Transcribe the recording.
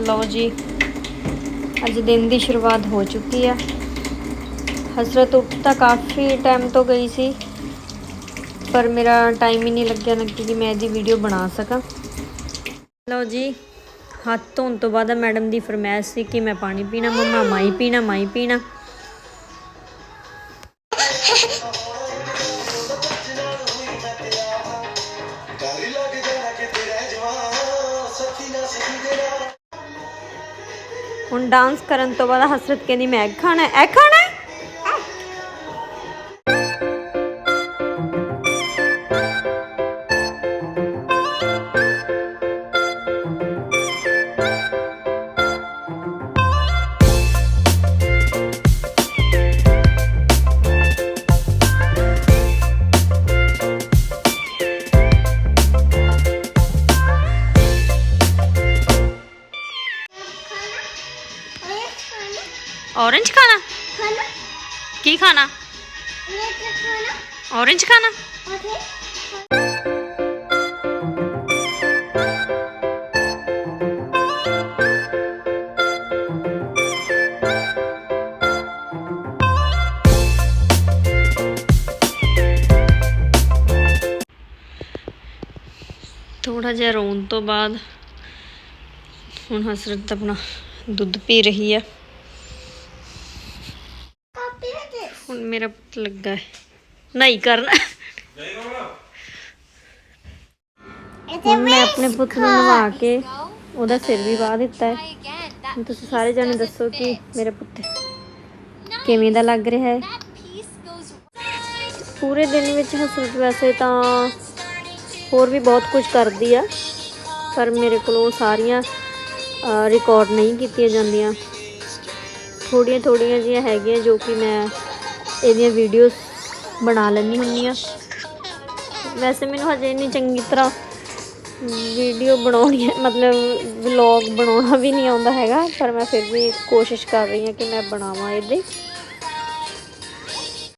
ਲਓ ਜੀ, ਅੱਜ ਦਿਨ ਦੀ ਸ਼ੁਰੂਆਤ ਹੋ ਚੁੱਕੀ ਆ। ਹਸਰਤ ਉੱਠ ਤਾਂ ਕਾਫੀ ਟਾਈਮ ਤੋਂ ਗਈ ਸੀ, ਪਰ ਮੇਰਾ ਟਾਈਮ ਹੀ ਨਹੀਂ ਲੱਗਿਆ ਨਾ ਕਿ ਮੈਂ ਇਹਦੀ ਵੀਡੀਓ ਬਣਾ ਸਕਾਂ। ਲਓ ਜੀ, ਹੱਥ ਧੋਣ ਤੋਂ ਬਾਅਦ ਮੈਡਮ ਦੀ ਫਰਮਾਇਸ਼ ਸੀ ਕਿ ਮੈਂ ਪਾਣੀ ਪੀਣਾ, ਮੰਮਾ ਮਾਈ ਪੀਣਾ ਮਾਈ ਪੀਣਾ। ਹੁਣ ਡਾਂਸ ਕਰਨ ਤੋਂ ਬਾਅਦ ਹਸਰਤ ਕਹਿੰਦੀ ਮੈਂ ਐਗ ਖਾਣਾ ਐਗ ਖਾਣਾ ऑरेंज खाना की खाना ऑरेंज खाना ਥੋੜਾ ਜਿਹਾ ਰੋਣ ਤੋਂ ਬਾਅਦ ਹੁਣ ਹਸਰਤ ਆਪਣਾ ਦੁੱਧ ਪੀ ਰਹੀ ਆ ਹੁਣ ਮੇਰਾ ਪੁੱਤ ਲੱਗਾ ਹੈ। ਨਹੀਂ ਕਰਨਾ। ਹੁਣ ਮੈਂ ਆਪਣੇ ਪੁੱਤ ਨੂੰ ਨਵਾ ਕੇ ਉਹਦਾ ਸਿਰ ਵੀ ਵਾਹ ਦਿੱਤਾ ਹੈ। ਹੁਣ ਤੁਸੀਂ ਸਾਰੇ ਜਾਣੇ ਦੱਸੋ ਕਿ ਮੇਰਾ ਪੁੱਤ ਕਿਵੇਂ ਦਾ ਲੱਗ ਰਿਹਾ ਹੈ? ਪੂਰੇ ਦਿਨ ਵਿੱਚ ਹਸਰਤ ਵੈਸੇ ਤਾਂ ਹੋਰ ਵੀ ਬਹੁਤ ਕੁਝ ਕਰਦੀ ਆ ਪਰ ਮੇਰੇ ਕੋਲ ਉਹ ਸਾਰੀਆਂ ਰਿਕਾਰਡ ਨਹੀਂ ਕੀਤੀਆਂ ਜਾਂਦੀਆਂ। ਥੋੜੀਆਂ ਥੋੜੀਆਂ ਜਿਹੀਆਂ ਹੈਗੀਆਂ ਜੋ ਕਿ ਮੈਂ ਇਹਦੀਆਂ ਵੀਡੀਓਜ਼ ਬਣਾ ਲੈਂਦੀ ਹੁੰਦੀ ਆ ਵੈਸੇ ਮੈਨੂੰ ਹਜੇ ਇੰਨੀ ਚੰਗੀ ਤਰ੍ਹਾਂ ਵੀਡੀਓ ਬਣਾਉਣੀ ਹੈ, ਮਤਲਬ ਵਲੌਗ ਬਣਾਉਣਾ ਵੀ ਨਹੀਂ ਆਉਂਦਾ ਹੈਗਾ, ਪਰ ਮੈਂ ਫਿਰ ਵੀ ਕੋਸ਼ਿਸ਼ ਕਰ ਰਹੀ ਹਾਂ ਕਿ ਮੈਂ ਬਣਾਵਾਂ ਇਹਦੇ।